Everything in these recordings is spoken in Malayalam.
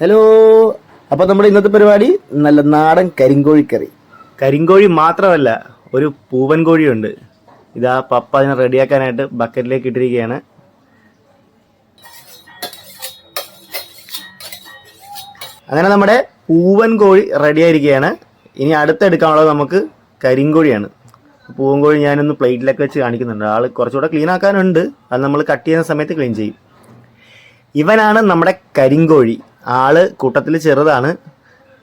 ഹലോ അപ്പോൾ നമ്മുടെ ഇന്നത്തെ പരിപാടി നല്ല നാടൻ കരിങ്കോഴിക്കറി. കരിങ്കോഴി മാത്രമല്ല ഒരു പൂവൻ കോഴിയുണ്ട് ഇതാ പപ്പ അതിനെ റെഡിയാക്കാനായിട്ട് ബക്കറ്റിലേക്ക് ഇട്ടിരിക്കുകയാണ്. അങ്ങനെ നമ്മുടെ പൂവൻ കോഴി റെഡിയായിരിക്കുകയാണ്. ഇനി അടുത്തെടുക്കാനുള്ളത് നമുക്ക് കരിങ്കോഴിയാണ്. പൂവൻ കോഴി ഞാനൊന്ന് പ്ലേറ്റിലൊക്കെ വെച്ച് കാണിക്കുന്നുണ്ട്. ആൾ കുറച്ചുകൂടെ ക്ലീൻ ആക്കാനുണ്ട്. അത് നമ്മൾ കട്ട് ചെയ്യുന്ന സമയത്ത് ക്ലീൻ ചെയ്യും. ഇവനാണ് നമ്മുടെ കരിങ്കോഴി. ആൾ കൂട്ടത്തിൽ ചെറുതാണ്.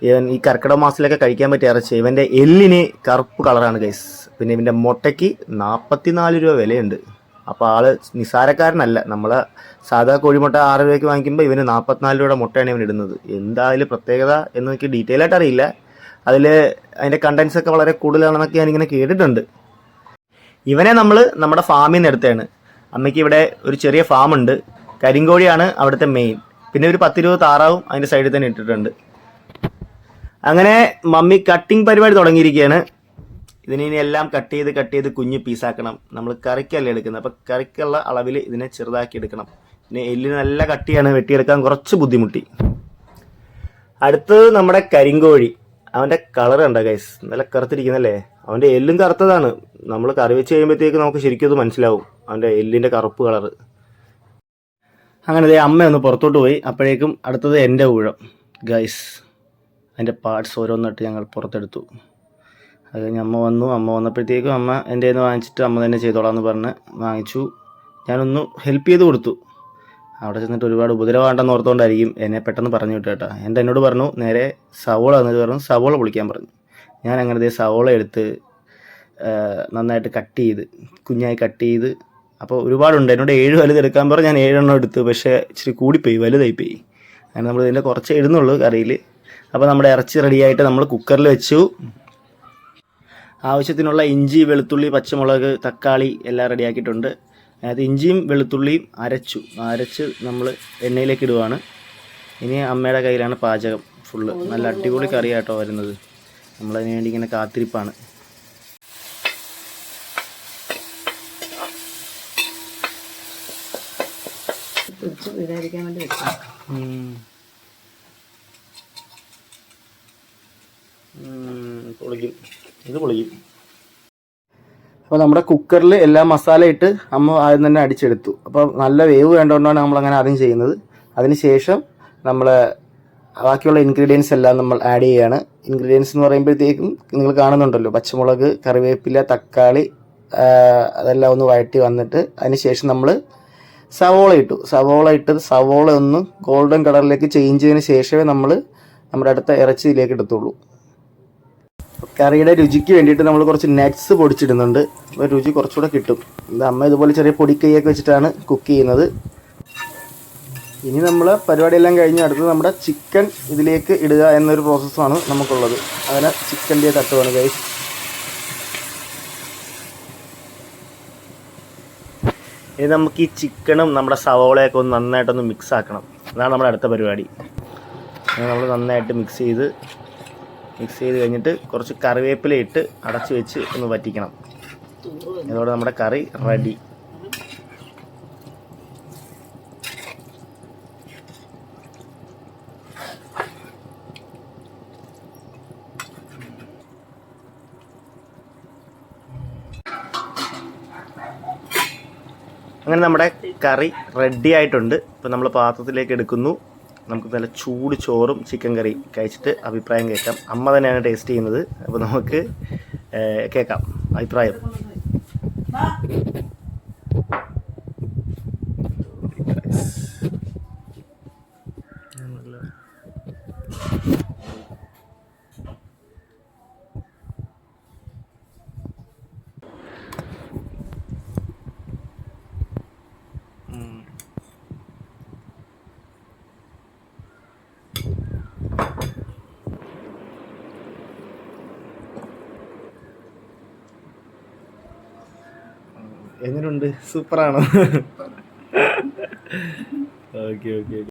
ഇവൻ ഈ കർക്കിടക മാസത്തിലൊക്കെ കഴിക്കാൻ പറ്റിയ ഇറച്ചി. ഇവന്റെ എല്ലിന് കറുപ്പ് കളറാണ് ഗൈസ് പിന്നെ ഇവന്റെ മുട്ടയ്ക്ക് നാൽപ്പത്തിനാല് രൂപ വിലയുണ്ട്. അപ്പോൾ ആൾ നിസാരക്കാരനല്ല നമ്മളെ സാധാ കോഴിമുട്ട ആറ് രൂപയ്ക്ക് വാങ്ങിക്കുമ്പോൾ ഇവന് നാൽപ്പത്തിനാല് രൂപയുടെ മുട്ടയാണ് ഇവൻ ഇടുന്നത്. എന്താ അതിൽ പ്രത്യേകത എന്ന് എനിക്ക് ഡീറ്റെയിൽ ആയിട്ട് അറിയില്ല. അതിൽ അതിന്റെ കണ്ടൻസ് ഒക്കെ വളരെ കൂടുതലാണെന്നൊക്കെ ഞാനിങ്ങനെ കേട്ടിട്ടുണ്ട്. ഇവനെ നമ്മൾ നമ്മുടെ ഫാമിൽ നിന്ന് എടുത്തതാണ്. അമ്മയ്ക്ക് ഇവിടെ ഒരു ചെറിയ ഫാമുണ്ട് കരിങ്കോഴിയാണ് അവിടുത്തെ മെയിൻ പിന്നെ ഒരു പത്തിരുപത് താറാവും അതിന്റെ സൈഡിൽ തന്നെ ഇട്ടിട്ടുണ്ട്. അങ്ങനെ മമ്മി കട്ടിങ് പരിപാടി തുടങ്ങിയിരിക്കുകയാണ്. ഇതിനെ ഇനി എല്ലാം കട്ട് ചെയ്ത് കട്ട് ചെയ്ത് കുഞ്ഞ് പീസാക്കണം നമ്മൾ കറിക്കല്ല എടുക്കുന്നത്. അപ്പം കറിക്കുള്ള അളവിൽ ഇതിനെ ചെറുതാക്കി എടുക്കണം. പിന്നെ എല്ലിന് നല്ല കട്ടിയാണ് വെട്ടിയെടുക്കാൻ കുറച്ച് ബുദ്ധിമുട്ടി. അടുത്തത് നമ്മുടെ കരിങ്കോഴി. അവന്റെ കളർ ഉണ്ടോ ഗൈസ് നല്ല കറുത്തിരിക്കുന്നല്ലേ? അവന്റെ എല്ലും കറുത്തതാണ്. നമ്മൾ കറി വെച്ച് കഴിയുമ്പോഴത്തേക്ക് നമുക്ക് ശരിക്കും അത് മനസ്സിലാവും. അവന്റെ എല്ലിന്റെ കറുപ്പ് കളറ് അങ്ങനെ ദേ അമ്മ ഒന്ന് പുറത്തോട്ട് പോയി. അപ്പോഴേക്കും അടുത്തത് എന്റെ ഊഴം. ഗൈസ് അതിന്റെ പാർട്സ് ഓരോന്നിട്ട് ഞങ്ങൾ പുറത്തെടുത്തു. അത് കഴിഞ്ഞ് അമ്മ വന്നു. അമ്മ വന്നപ്പോഴത്തേക്കും അമ്മ എന്റെ നിന്ന് വാങ്ങിച്ചിട്ട് അമ്മ തന്നെ ചെയ്തോളാം എന്ന് പറഞ്ഞ് വാങ്ങിച്ചു. ഞാനൊന്ന് ഹെൽപ്പ് ചെയ്ത് കൊടുത്തു. അവിടെ ചെന്നിട്ട് ഒരുപാട് ഉപദ്രവമാണ്ടെന്ന് ഓർത്തുകൊണ്ടായിരിക്കും എന്നെ പെട്ടെന്ന് പറഞ്ഞു വിട്ടു കേട്ടോ. എന്റെ എന്നോട് പറഞ്ഞു നേരെ സവോള എന്നിട്ട് പറഞ്ഞു സവോള പൊളിക്കാൻ പറഞ്ഞു. ഞാൻ അങ്ങനെ ദേ സവോള എടുത്ത് നന്നായിട്ട് കട്ട് ചെയ്ത് കുഞ്ഞായി കട്ട് ചെയ്ത് അപ്പോൾ ഒരുപാടുണ്ട്. എന്നോട് ഏഴ് വലുത് എടുക്കാൻ പറഞ്ഞ് ഞാൻ ഏഴെണ്ണം എടുത്തു. പക്ഷേ ഇച്ചിരി കൂടിപ്പോയി വലുതായിപ്പോയി. അങ്ങനെ നമ്മൾ ഇതിന്റെ കുറച്ച് ഇടുന്നുള്ളൂ കറിയിൽ. അപ്പോൾ നമ്മുടെ ഇറച്ചി റെഡിയായിട്ട് നമ്മൾ കുക്കറിൽ വെച്ചു. ആവശ്യത്തിനുള്ള ഇഞ്ചി വെളുത്തുള്ളി പച്ചമുളക് തക്കാളി എല്ലാം റെഡിയാക്കിയിട്ടുണ്ട്. അതായത് ഇഞ്ചിയും വെളുത്തുള്ളിയും അരച്ചു. അരച്ച് നമ്മൾ എണ്ണയിലേക്ക് ഇടുവാണ്. ഇനി അമ്മയുടെ കയ്യിലാണ് പാചകം ഫുള്ള്. നല്ല അടിപൊളി കറിയാട്ടോ വരുന്നത്. നമ്മളതിന് വേണ്ടി ഇങ്ങനെ കാത്തിരിപ്പാണ്. വീഴാതിരിക്കാൻ വേണ്ടി വെക്കാം. പൊളിക്കും. പൊളിക്കും. അപ്പോൾ നമ്മുടെ കുക്കറിൽ എല്ലാ മസാല ഇട്ട് അമ്മ ആദ്യം തന്നെ അടിച്ചെടുത്തു. അപ്പോൾ നല്ല വേവ് വേണ്ടതുകൊണ്ടാണ് നമ്മൾ അങ്ങനെ ആദ്യം ചെയ്യുന്നത്. അതിനുശേഷം നമ്മൾ ബാക്കിയുള്ള ഇൻഗ്രീഡിയൻസ് എല്ലാം നമ്മൾ ആഡ് ചെയ്യുകയാണ് ഇൻഗ്രീഡിയൻസ് എന്ന് പറയുമ്പോഴത്തേക്കും നിങ്ങൾ കാണുന്നുണ്ടല്ലോ പച്ചമുളക് കറിവേപ്പില തക്കാളി അതെല്ലാം ഒന്ന് വഴറ്റി വന്നിട്ട് അതിനുശേഷം നമ്മൾ സവോള ഇട്ടു. സവോള ഇട്ട് സവോള ഒന്ന് ഗോൾഡൻ കളറിലേക്ക് ചേഞ്ച് ചെയ്തതിന് ശേഷമേ നമ്മൾ നമ്മുടെ അടുത്ത ഇറച്ചിയിലേക്ക് എടുത്തുള്ളൂ കറിയുടെ രുചിക്ക് വേണ്ടിയിട്ട് നമ്മൾ കുറച്ച് നട്ട്സ് പൊടിച്ചിടുന്നുണ്ട്. അപ്പോൾ രുചി കുറച്ചുകൂടെ കിട്ടും. അമ്മ ഇതുപോലെ ചെറിയ പൊടിക്കൈയൊക്കെ വെച്ചിട്ടാണ് കുക്ക് ചെയ്യുന്നത്. ഇനി നമ്മൾ പരിപാടിയെല്ലാം കഴിഞ്ഞ് അടുത്ത് നമ്മുടെ ചിക്കൻ ഇതിലേക്ക് ഇടുക എന്നൊരു പ്രോസസ്സാണ് നമുക്കുള്ളത്. അങ്ങനെ ചിക്കന്റെ തട്ടുവാണ് ഗൈസ് ഇനി നമുക്ക് ഈ ചിക്കനും നമ്മുടെ സവോളയൊക്കെ ഒന്ന് നന്നായിട്ടൊന്ന് മിക്സ് ആക്കണം. അതാണ് നമ്മുടെ അടുത്ത പരിപാടി. നമ്മൾ നന്നായിട്ട് മിക്സ് ചെയ്ത് മിക്സ് ചെയ്ത് കഴിഞ്ഞിട്ട് കുറച്ച് കറിവേപ്പില ഇട്ട് അടച്ചു വെച്ച് ഒന്ന് വറ്റിക്കണം. ഇതോടെ നമ്മുടെ കറി റെഡി അങ്ങനെ നമ്മുടെ കറി റെഡി ആയിട്ടുണ്ട്. ഇപ്പം നമ്മൾ പാത്രത്തിലേക്ക് എടുക്കുന്നു. നമുക്ക് നല്ല ചൂട് ചോറും ചിക്കൻ കറി കഴിച്ചിട്ട് അഭിപ്രായം കേൾക്കാം. അമ്മ തന്നെയാണ് ടേസ്റ്റ് ചെയ്യുന്നത്. അപ്പോൾ നമുക്ക് കേൾക്കാം. അഭിപ്രായം. എങ്ങനെയുണ്ട് സൂപ്പറാണോ? Okay okay